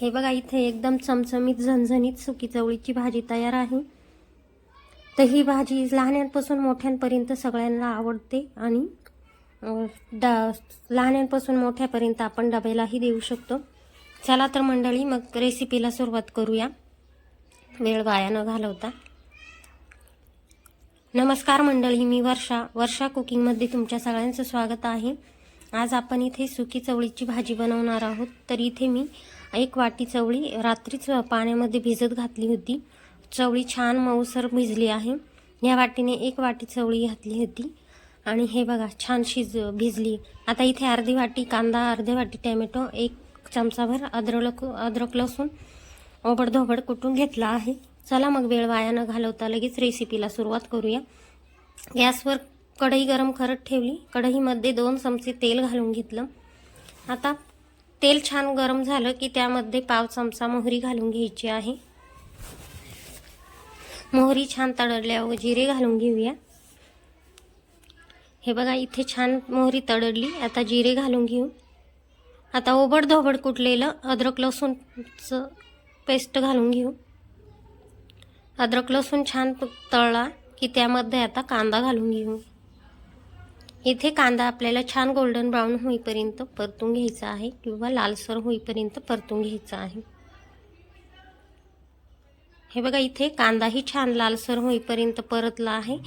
हे बघा इथे एकदम चमचमीत झणझणीत सुकी चवळीची भाजी तयार आहे. तर ही भाजी लहान्यांपासून मोठ्यांपर्यंत सगळ्यांना आवडते आणि डा लहान्यांपासून मोठ्यापर्यंत आपण डब्यालाही देऊ शकतो. चला तर मंडळी मग रेसिपीला सुरुवात करूया. वेळ वाया न घालवता. नमस्कार मंडळी मी वर्षा. वर्षा कुकिंगमध्ये तुमच्या सगळ्यांचं स्वागत आहे. आज आपण इथे सुकी चवळीची भाजी बनवणार आहोत. तर इथे मी एक वाटी चवळी रात्रीच पाण्यामध्ये भिजत घातली होती. चवळी छान मऊसर भिजली आहे. या वाटीने एक वाटी चवळी घातली होती. आणि हे बघा छान शिज भिजली. आता इथे अर्धी वाटी कांदा अर्धी वाटी टॅमॅटो एक चमचाभर अद्रक अद्रक लसूण ओबडधोबड कुटून घेतला आहे. चला मग वेळ वाया न घालवता लगेच रेसिपीला सुरुवात करूया. गॅसवर कढई गरम करत ठेवली. कढईमध्ये दोन चमचे तेल घालून घेतलं. आता तेल छान गरम झालं की त्यामध्ये पाव चमचा मोहरी घालून घ्यायची आहे. मोहरी छान तडडल्यावर जिरे घालून घेऊया. हे बघा इथे छान मोहरी तडडली आता जिरे घालून घेऊ. आता ओबड धोबड कुटलेलं अद्रक लसूणचं पेस्ट घालून घेऊ. अद्रक लसूण छान तळला की त्यामध्ये आता कांदा घालून घेऊ. इथे कांदा आपल्याला छान गोल्डन ब्राऊन होईपर्यंत परतून घ्यायचा आहे किंवा लालसर होईपर्यंत परतून घ्यायचा आहे. हे बघा इथे कांदाही छान लालसर होईपर्यंत परतला आहे.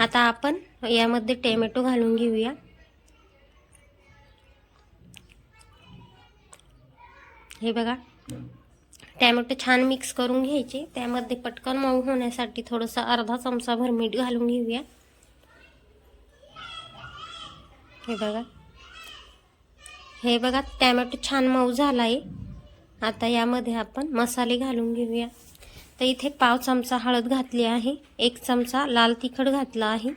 आता आपण यामध्ये टॅमॅटो घालून घेऊया. हे बघा टॅमॅटो छान मिक्स करून घ्यायचे. त्यामध्ये पटकन मऊ होण्यासाठी थोडंसं अर्धा चमचाभर मीठ घालून घेऊया. हे बघा. हे बघा टॅमॅटो छान मऊ झाला आहे आता यामध्ये आपण मसाले घालून घेऊया. तर इथे पाव चमचा हळद घातली आहे एक चमचा लाल तिखट घातला आहे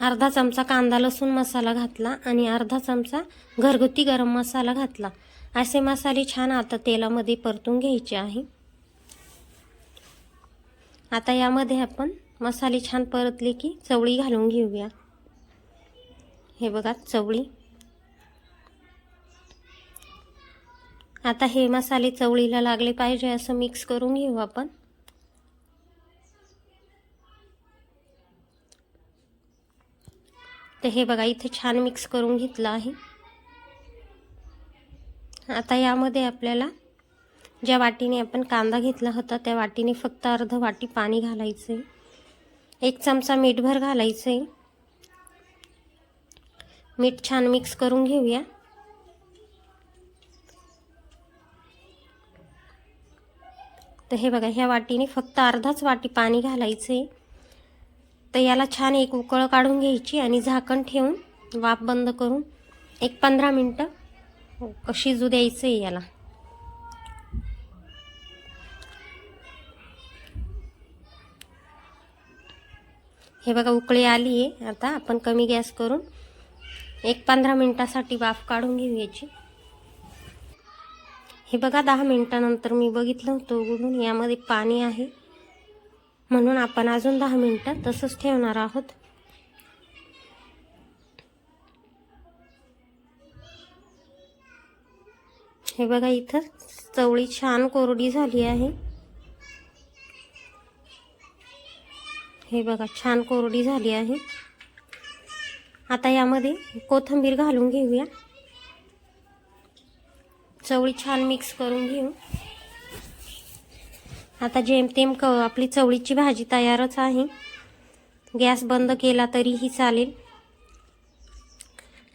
अर्धा चमचा कांदा लसूण मसाला घातला आणि अर्धा चमचा घरगुती गरम मसाला घातला. असे मसाले छान आता तेलामध्ये परतून घ्यायचे आहे. आता यामध्ये आपण मसाले छान परतले की चवळी घालून घेऊया. हे बघा चवळी. आता हे मसाले चवळीला लागले पाहिजे असं मिक्स करून घेऊ आपण. तर हे बघा इथे छान मिक्स करून घेतलं आहे. आता यामध्ये आपल्याला ज्या वाटीने आपण कांदा घेतला होता त्या वाटीने फक्त अर्ध वाटी पाणी घालायचं आहे एक चमचा मीठभर घालायचं आहे मीठ छान मिक्स करून घेऊया. तर हे बघा ह्या वाटीने फक्त अर्धाच वाटी पाणी घालायचं आहे तर याला छान एक उकळ काढून घ्यायची आणि झाकण ठेवून वाफ बंद करून एक पंधरा मिनटं शिजू द्यायचं आहे याला. हे बघा उकळी आली आहे आता आपण कमी गॅस करून एक पंधरा मिनटासाठी वाफ काढून घेऊ याची. हे बघा दहा मिनटानंतर मी बघितलं होतं उघडून यामध्ये पाणी आहे. म्हणून आपण अजून दहा मिनटं तसंच ठेवणार आहोत. हे बघा इथं चवळी छान कोरडी झाली आहे. हे बघा छान कोरडी झाली आहे. आता यामध्ये कोथिंबीर घालून घेऊया. चवळी छान मिक्स करून घेऊ. आता जेमतेम क आपली चवळीची भाजी तयारच आहे. गॅस बंद केला तरीही चालेल.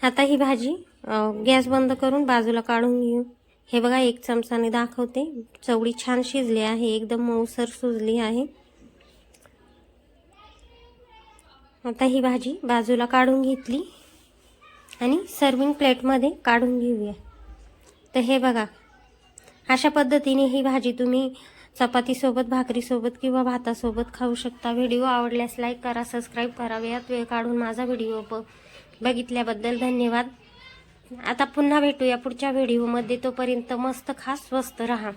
आता ही भाजी गॅस बंद करून बाजूला काढून घेऊ. हे बघा एक चमचाने दाखवते. चवळी छान शिजली आहे. एकदम मऊसर सुजली आहे. आता ही भाजी बाजूला काढून घेतली आणि सर्विंग प्लेटमध्ये काढून घेऊया. तर हे बघा अशा पद्धतीने ही भाजी तुम्ही चपातीसोबत भाकरीसोबत किंवा भातासोबत खाऊ शकता. व्हिडिओ आवडल्यास लाईक करा सबस्क्राईब करा. वेळात वेळ काढून माझा व्हिडिओ ब बघितल्याबद्दल धन्यवाद. आता पुन्हा भेटूया पुढच्या व्हिडिओमध्ये. तोपर्यंत मस्त खास स्वस्त राहा.